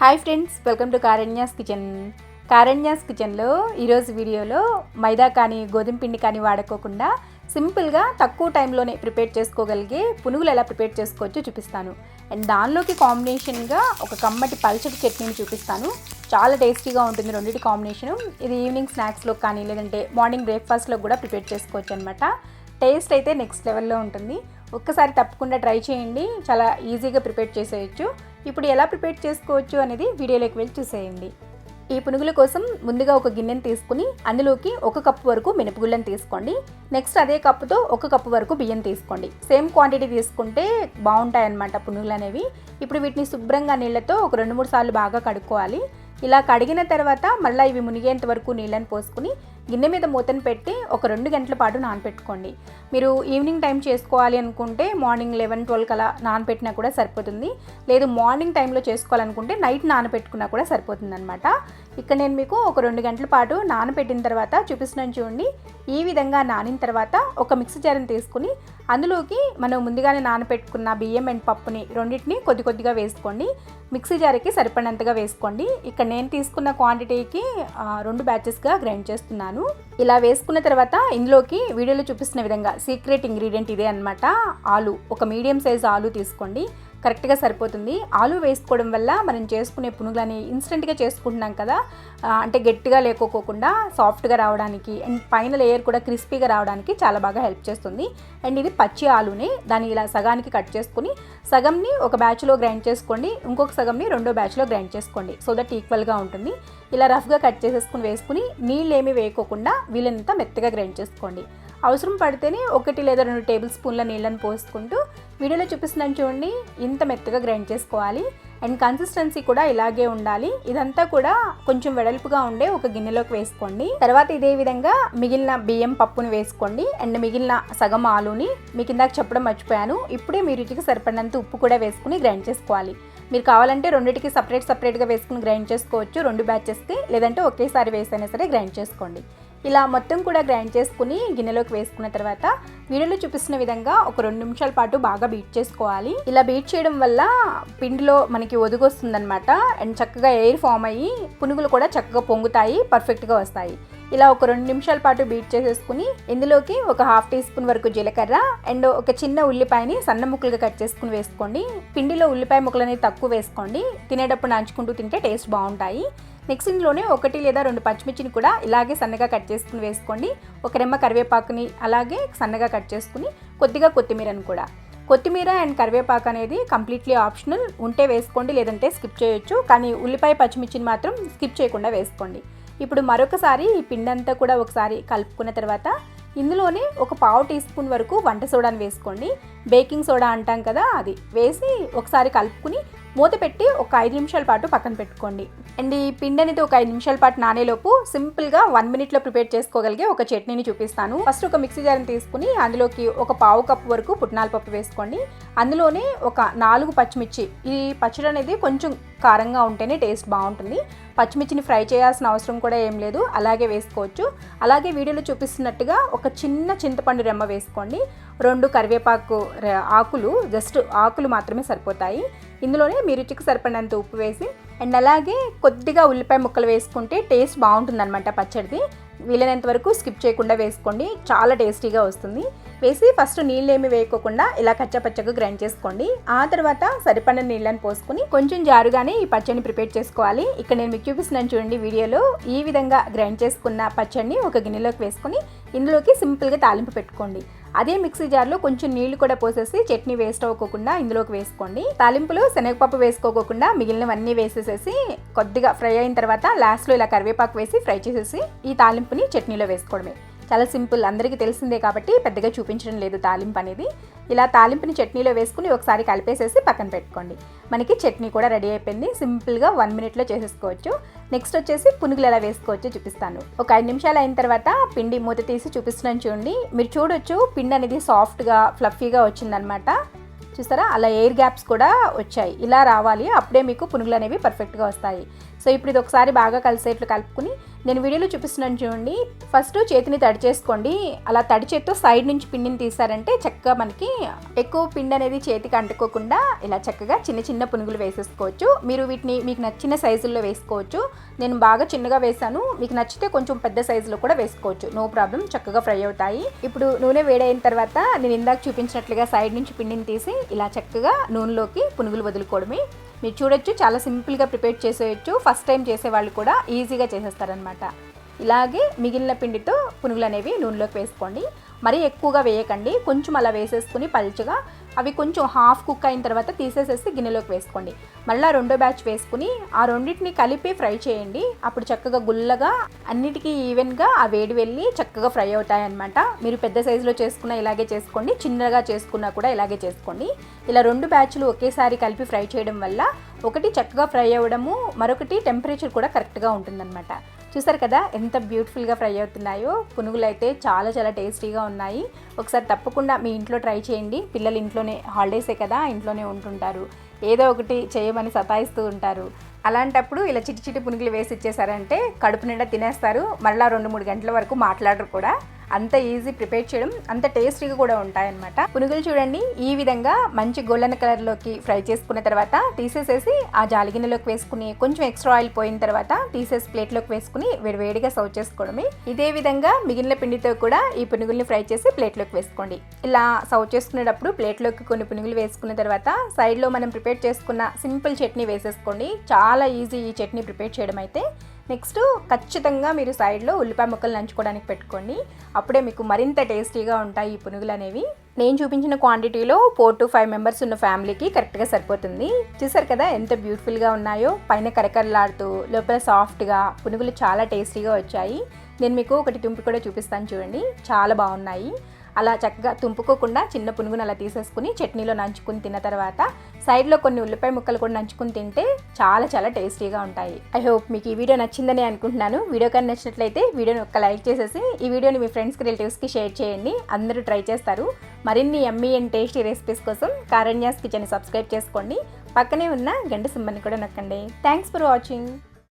Hi friends welcome to Karanya's kitchen Karanya's కిచెన్లో ఈరోజు వీడియోలో మైదా కానీ గోధుమ పిండి కానీ వాడుకోకుండా సింపుల్గా తక్కువ టైంలోనే ప్రిపేర్ చేసుకోగలిగే పునుగులు ఎలా ప్రిపేర్ చేసుకోవచ్చో చూపిస్తాను. అండ్ దానిలోకి కాంబినేషన్గా ఒక కమ్మటి పల్చటి చట్నీని చూపిస్తాను. చాలా టేస్టీగా ఉంటుంది రెండింటి కాంబినేషను ఇది ఈవినింగ్ స్నాక్స్లో కానీ లేదంటే మార్నింగ్ బ్రేక్ఫాస్ట్లో కూడా ప్రిపేర్ చేసుకోవచ్చు అనమాట టేస్ట్ అయితే నెక్స్ట్ లెవెల్లో ఉంటుంది. ఒక్కసారి తప్పకుండా ట్రై చేయండి. చాలా ఈజీగా ప్రిపేర్ చేసేయచ్చు. ఇప్పుడు ఎలా ప్రిపేర్ చేసుకోవచ్చు అనేది వీడియోలోకి వెళ్ళి చూసేయండి. ఈ పునుగుల కోసం ముందుగా ఒక గిన్నెను తీసుకుని అందులోకి ఒక కప్పు వరకు మినపగుళ్ళని తీసుకోండి. నెక్స్ట్ అదే కప్పుతో ఒక కప్పు వరకు బియ్యం తీసుకోండి. సేమ్ క్వాంటిటీ తీసుకుంటే బాగుంటాయి అన్నమాట పునుగులు అనేవి ఇప్పుడు వీటిని శుభ్రంగా నీళ్ళతో ఒక రెండు మూడు సార్లు బాగా కడుక్కోవాలి. ఇలా కడిగిన తర్వాత మళ్ళీ ఇవి మునిగేంత వరకు నీళ్ళని పోసుకుని గిన్నె మీద మూతను పెట్టి ఒక రెండు గంటల పాటు నానపెట్టుకోండి. మీరు ఈవినింగ్ టైం చేసుకోవాలి అనుకుంటే మార్నింగ్ లెవెన్ ట్వెల్వ్ అలా నానపెట్టినా కూడా సరిపోతుంది. లేదు మార్నింగ్ టైంలో చేసుకోవాలనుకుంటే నైట్ నానపెట్టుకున్నా కూడా సరిపోతుంది అనమాట ఇక్కడ నేను మీకు ఒక రెండు గంటల పాటు నానపెట్టిన తర్వాత చూపిస్తున్నాను చూడండి. ఈ విధంగా నానిన తర్వాత ఒక మిక్సీ జార్ని తీసుకుని అందులోకి మనం ముందుగానే నానపెట్టుకున్న బియ్యం అండ్ పప్పుని రెండింటిని కొద్ది కొద్దిగా వేసుకోండి. మిక్సీ జార్కి సరిపడినంతగా వేసుకోండి. ఇక్కడ నేను తీసుకున్న క్వాంటిటీకి రెండు బ్యాచెస్గా గ్రైండ్ చేస్తున్నాను. ఇలా వేసుకున్న తర్వాత ఇందులోకి వీడియోలో చూపిస్తున్న విధంగా సీక్రెట్ ఇంగ్రీడియంట్ ఇదే అనమాట ఆలు ఒక మీడియం సైజ్ ఆలు తీసుకోండి. కరెక్ట్గా సరిపోతుంది. ఆలు వేసుకోవడం వల్ల మనం చేసుకునే పునుగులని ఇన్స్టెంట్గా చేసుకుంటున్నాం కదా అంటే గట్టిగా లేకోకోకుండా సాఫ్ట్గా రావడానికి అండ్ పైన లేయర్ కూడా క్రిస్పీగా రావడానికి చాలా బాగా హెల్ప్ చేస్తుంది. అండ్ ఇది పచ్చి ఆలుని దాన్ని ఇలా సగానికి కట్ చేసుకుని సగంని ఒక బ్యాచ్లో గ్రైండ్ చేసుకోండి ఇంకొక సగంని రెండో బ్యాచ్లో గ్రైండ్ చేసుకోండి. సో దట్ ఈక్వల్గా ఉంటుంది. ఇలా రఫ్గా కట్ చేసేసుకుని వేసుకుని నీళ్ళు ఏమి వేయకోకుండా వీలైనంత మెత్తగా గ్రైండ్ చేసుకోండి. అవసరం పడితేనే ఒకటి లేదా రెండు టేబుల్ స్పూన్ల నీళ్ళని పోసుకుంటూ వీడియోలో చూపిస్తున్నాను చూడండి. ఇంత మెత్తగా గ్రైండ్ చేసుకోవాలి. అండ్ కన్సిస్టెన్సీ కూడా ఇలాగే ఉండాలి. ఇదంతా కూడా కొంచెం వెడల్పుగా ఉండే ఒక గిన్నెలోకి వేసుకోండి. తర్వాత ఇదే విధంగా మిగిలిన బియ్యం పప్పుని వేసుకోండి. అండ్ మిగిలిన సగం ఆలుని మీకు ఇందాక చెప్పడం మర్చిపోయాను. ఇప్పుడే మీ రుచికి సరిపడినంత ఉప్పు కూడా వేసుకుని గ్రైండ్ చేసుకోవాలి. మీరు కావాలంటే రెండింటికి సపరేట్ సపరేట్గా వేసుకుని గ్రైండ్ చేసుకోవచ్చు. రెండు బ్యాచెస్కి లేదంటే ఒకేసారి వేసైనా సరే గ్రైండ్ చేసుకోండి. ఇలా మొత్తం కూడా గ్రైండ్ చేసుకుని గిన్నెలోకి వేసుకున్న తర్వాత వీడియోలో చూపిస్తున్న విధంగా ఒక రెండు నిమిషాల పాటు బాగా బీట్ చేసుకోవాలి. ఇలా బీట్ చేయడం వల్ల పిండిలో మనకి ఒదుగొస్తుందనమాట అండ్ చక్కగా ఎయిర్ ఫామ్ అయ్యి పునుగులు కూడా చక్కగా పొంగుతాయి పర్ఫెక్ట్గా వస్తాయి. ఇలా ఒక రెండు నిమిషాల పాటు బీట్ చేసేసుకుని ఇందులోకి ఒక హాఫ్ టీ స్పూన్ వరకు జీలకర్ర అండ్ ఒక చిన్న ఉల్లిపాయని సన్న ముక్కలుగా కట్ చేసుకుని వేసుకోండి. పిండిలో ఉల్లిపాయ ముక్కలు అనేది తక్కువ వేసుకోండి. తినేటప్పుడు నంచుకుంటూ తింటే టేస్ట్ బాగుంటాయి. నెక్స్ట్ ఇందులోనే ఒకటి లేదా రెండు పచ్చిమిర్చిని కూడా ఇలాగే సన్నగా కట్ చేసుకుని వేసుకోండి. ఒక రెమ్మ కరివేపాకుని అలాగే సన్నగా కట్ చేసుకుని కొద్దిగా కొత్తిమీరని కూడా. కొత్తిమీర అండ్ కరివేపాకు అనేది కంప్లీట్లీ ఆప్షనల్. ఉంటే వేసుకోండి లేదంటే స్కిప్ చేయొచ్చు. కానీ ఉల్లిపాయ పచ్చిమిర్చిని మాత్రం స్కిప్ చేయకుండా వేసుకోండి. ఇప్పుడు మరొకసారి ఈ పిండంతా కూడా ఒకసారి కలుపుకున్న తర్వాత ఇందులోనే ఒక పావు టీ స్పూన్ వరకు వంట సోడాని వేసుకోండి. బేకింగ్ సోడా అంటాం కదా అది. వేసి ఒకసారి కలుపుకుని మూత పెట్టి ఒక ఐదు నిమిషాల పాటు పక్కన పెట్టుకోండి. అండ్ ఈ పిండి అనేది ఒక ఐదు నిమిషాల పాటు నానేలోపు సింపుల్గా వన్ మినిట్లో ప్రిపేర్ చేసుకోగలిగే ఒక చట్నీని చూపిస్తాను. ఫస్ట్ ఒక మిక్సీ జార్ని తీసుకుని అందులోకి ఒక పావు కప్పు వరకు పుట్నాల పప్పు వేసుకోండి. అందులోనే ఒక నాలుగు పచ్చిమిర్చి ఈ పచ్చడి అనేది కొంచెం కారంగా ఉంటేనే టేస్ట్ బాగుంటుంది. పచ్చిమిర్చిని ఫ్రై చేయాల్సిన అవసరం కూడా ఏం లేదు అలాగే వేసుకోవచ్చు. అలాగే వీడియోలో చూపిస్తున్నట్టుగా ఒక చిన్న చింతపండు రెమ్మ వేసుకోండి. రెండు కరివేపాకు ఆకులు జస్ట్ ఆకులు మాత్రమే సరిపోతాయి. ఇందులోనే మీ రుచికి సరిపడినంత ఉప్పు వేసి అండ్ అలాగే కొద్దిగా ఉల్లిపాయ ముక్కలు వేసుకుంటే టేస్ట్ బాగుంటుందన్నమాట పచ్చడిది. వీలైనంత వరకు స్కిప్ చేయకుండా వేసుకోండి. చాలా టేస్టీగా వస్తుంది. వేసి ఫస్ట్ నీళ్ళు ఏమి వేయకోకుండా ఇలా కచ్చపచ్చగా గ్రైండ్ చేసుకోండి. ఆ తర్వాత సరిపడిన నీళ్ళని పోసుకుని కొంచెం జారుగానే ఈ పచ్చడిని ప్రిపేర్ చేసుకోవాలి. ఇక్కడ నేను మీకు చూపిస్తున్నాను చూడండి వీడియోలో ఈ విధంగా గ్రైండ్ చేసుకున్న పచ్చడిని ఒక గిన్నెలోకి వేసుకొని ఇందులోకి సింపుల్గా తాలింపు పెట్టుకోండి. అదే మిక్సీ జార్లో కొంచెం నీళ్ళు కూడా పోసేసి చట్నీ వేస్ట్ అవ్వకోకుండా ఇందులోకి వేసుకోండి. తాలింపులు శనగపప్పు వేసుకోకుండా మిగిలినవన్నీ వేసేసేసి కొద్దిగా ఫ్రై అయిన తర్వాత లాస్ట్లో ఇలా కరివేపాకు వేసి ఫ్రై చేసేసి ఈ తాలింపుని చట్నీలో వేసుకోవడమే. చాలా సింపుల్ అందరికీ తెలిసిందే కాబట్టి పెద్దగా చూపించడం లేదు తాలింపు అనేది. ఇలా తాలింపుని చట్నీలో వేసుకుని ఒకసారి కలిపేసేసి పక్కన పెట్టుకోండి. మనకి చట్నీ కూడా రెడీ అయిపోయింది. సింపుల్గా వన్ మినిట్లో చేసేసుకోవచ్చు. నెక్స్ట్ వచ్చేసి పునుగులు ఎలా వేసుకోవచ్చో చూపిస్తాను. ఒక ఐదు నిమిషాలు అయిన తర్వాత పిండి మూత తీసి చూపిస్తున్నాను చూడండి. మీరు చూడొచ్చు పిండి అనేది సాఫ్ట్గా ఫ్లఫీగా వచ్చిందనమాట. చూసారా అలా ఎయిర్ గ్యాప్స్ కూడా వచ్చాయి. ఇలా రావాలి. అప్పుడే మీకు పునుగులు అనేవి పర్ఫెక్ట్గా వస్తాయి. సో ఇప్పుడు ఇది ఒకసారి బాగా కలిసేట్లు కలుపుకుని నేను వీడియోలో చూపిస్తున్నాను చూడండి. ఫస్ట్ చేతిని తడి చేసుకోండి. అలా తడి చేత్తో సైడ్ నుంచి పిండిని తీసారంటే చక్కగా మనకి ఎక్కువ పిండి అనేది చేతికి అంటుకోకుండా ఇలా చక్కగా చిన్న చిన్న పునుగులు వేసేసుకోవచ్చు. మీరు వీటిని మీకు నచ్చిన సైజుల్లో వేసుకోవచ్చు. నేను బాగా చిన్నగా వేసాను మీకు నచ్చితే కొంచెం పెద్ద సైజులో కూడా వేసుకోవచ్చు. నో ప్రాబ్లం చక్కగా ఫ్రై అవుతాయి. ఇప్పుడు నూనె వేడైన తర్వాత నేను ఇందాక చూపించినట్లుగా సైడ్ నుంచి పిండిని తీసి ఇలా చక్కగా నూనెలోకి పునుగులు వదులుకోవడమే. మీరు చూడొచ్చు చాలా సింపుల్గా ప్రిపేర్ చేసేయచ్చు. ఫస్ట్ టైం చేసే వాళ్ళు కూడా ఈజీగా చేసేస్తారనమాట. ఇలాగే మిగిలిన పిండితో పునుగులు అనేవి నూనెలోకి వేసుకోండి. మరీ ఎక్కువగా వేయకండి. కొంచెం అలా వేసేసుకుని పల్చగా అవి కొంచెం హాఫ్ కుక్ అయిన తర్వాత తీసేసేసి గిన్నెలోకి వేసుకోండి. మళ్ళీ రెండో బ్యాచ్ వేసుకుని ఆ రెండింటిని కలిపి ఫ్రై చేయండి. అప్పుడు చక్కగా గుల్లగా అన్నిటికీ ఈవెన్గా ఆ వేడి వెళ్ళి చక్కగా ఫ్రై అవుతాయి అనమాట మీరు పెద్ద సైజులో చేసుకున్న ఇలాగే చేసుకోండి చిన్నగా చేసుకున్నా కూడా ఇలాగే చేసుకోండి. ఇలా రెండు బ్యాచ్లు ఒకేసారి కలిపి ఫ్రై చేయడం వల్ల ఒకటి చక్కగా ఫ్రై అవ్వడము మరొకటి టెంపరేచర్ కూడా కరెక్ట్గా ఉంటుందన్నమాట. చూసారు కదా ఎంత బ్యూటిఫుల్గా ఫ్రై అవుతున్నాయో? పునుగులు అయితే చాలా చాలా టేస్టీగా ఉన్నాయి. ఒకసారి తప్పకుండా మీ ఇంట్లో ట్రై చేయండి. పిల్లలు ఇంట్లోనే హాలిడేసే కదా ఇంట్లోనే ఉంటుంటారు. ఏదో ఒకటి చేయమని సతాయిస్తూ ఉంటారు. అలాంటప్పుడు ఇలా చిటి చిటి పునుగులు వేసి ఇచ్చేసారంటే కడుపు నిండా తినేస్తారు. మళ్ళీ రెండు మూడు గంటల వరకు మాట్లాడరు కూడా. అంత ఈజీ ప్రిపేర్ చేయడం అంత టేస్టీగా కూడా ఉంటాయన్నమాట. పునుగులు చూడండి ఈ విధంగా మంచి గోల్డెన్ కలర్లోకి ఫ్రై చేసుకున్న తర్వాత తీసేసేసి ఆ జాలిగిన్నెలోకి వేసుకుని కొంచెం ఎక్స్ట్రా ఆయిల్ పోయిన తర్వాత తీసేసి ప్లేట్లోకి వేసుకుని వేడివేడిగా సర్వ్ చేసుకోవడమే. ఇదే విధంగా మిగిలిన పిండితో కూడా ఈ పునుగుల్ని ఫ్రై చేసి ప్లేట్లోకి వేసుకోండి. ఇలా సర్వ్ చేసుకునేటప్పుడు ప్లేట్లోకి కొన్ని పునుగులు వేసుకున్న తర్వాత సైడ్లో మనం ప్రిపేర్ చేసుకున్న సింపుల్ చట్నీ వేసేసుకోండి. చాలా ఈజీ ఈ చట్నీ ప్రిపేర్ చేయడం అయితే. నెక్స్ట్ ఖచ్చితంగా మీరు సైడ్లో ఉల్లిపాయ ముక్కలు నంచుకోవడానికి పెట్టుకోండి. అప్పుడే మీకు మరింత టేస్టీగా ఉంటాయి ఈ పునుగులు అనేవి. నేను చూపించిన క్వాంటిటీలో ఫోర్ టు ఫైవ్ మెంబర్స్ ఉన్న ఫ్యామిలీకి కరెక్ట్గా సరిపోతుంది. చూసారు కదా ఎంత బ్యూటిఫుల్గా ఉన్నాయో? పైన కరకరలాడుతూ లోపల సాఫ్ట్గా పునుగులు చాలా టేస్టీగా వచ్చాయి. నేను మీకు ఒకటి తుంపి కూడా చూపిస్తాను చూడండి. చాలా బాగున్నాయి. అలా చక్కగా తుంపుకోకుండా చిన్న పునుగును అలా తీసేసుకుని చట్నీలో నంచుకుని తిన్న తర్వాత సైడ్లో కొన్ని ఉల్లిపాయ ముక్కలు కూడా నంచుకుని తింటే చాలా చాలా టేస్టీగా ఉంటాయి. ఐ హోప్ మీకు ఈ వీడియో నచ్చిందని అనుకుంటున్నాను. వీడియో కానీ నచ్చినట్లయితే వీడియోని ఒక్క లైక్ చేసేసి ఈ వీడియోని మీ ఫ్రెండ్స్కి రిలేటివ్స్కి షేర్ చేయండి. అందరూ ట్రై చేస్తారు. మరిన్ని ఎమ్మీ అండ్ టేస్టీ రెసిపీస్ కోసం కారణ్యాస్ కిచెన్ సబ్స్క్రైబ్ చేసుకోండి. పక్కనే ఉన్న గంట సింబల్ని కూడా నొక్కండి. Thanks for watching.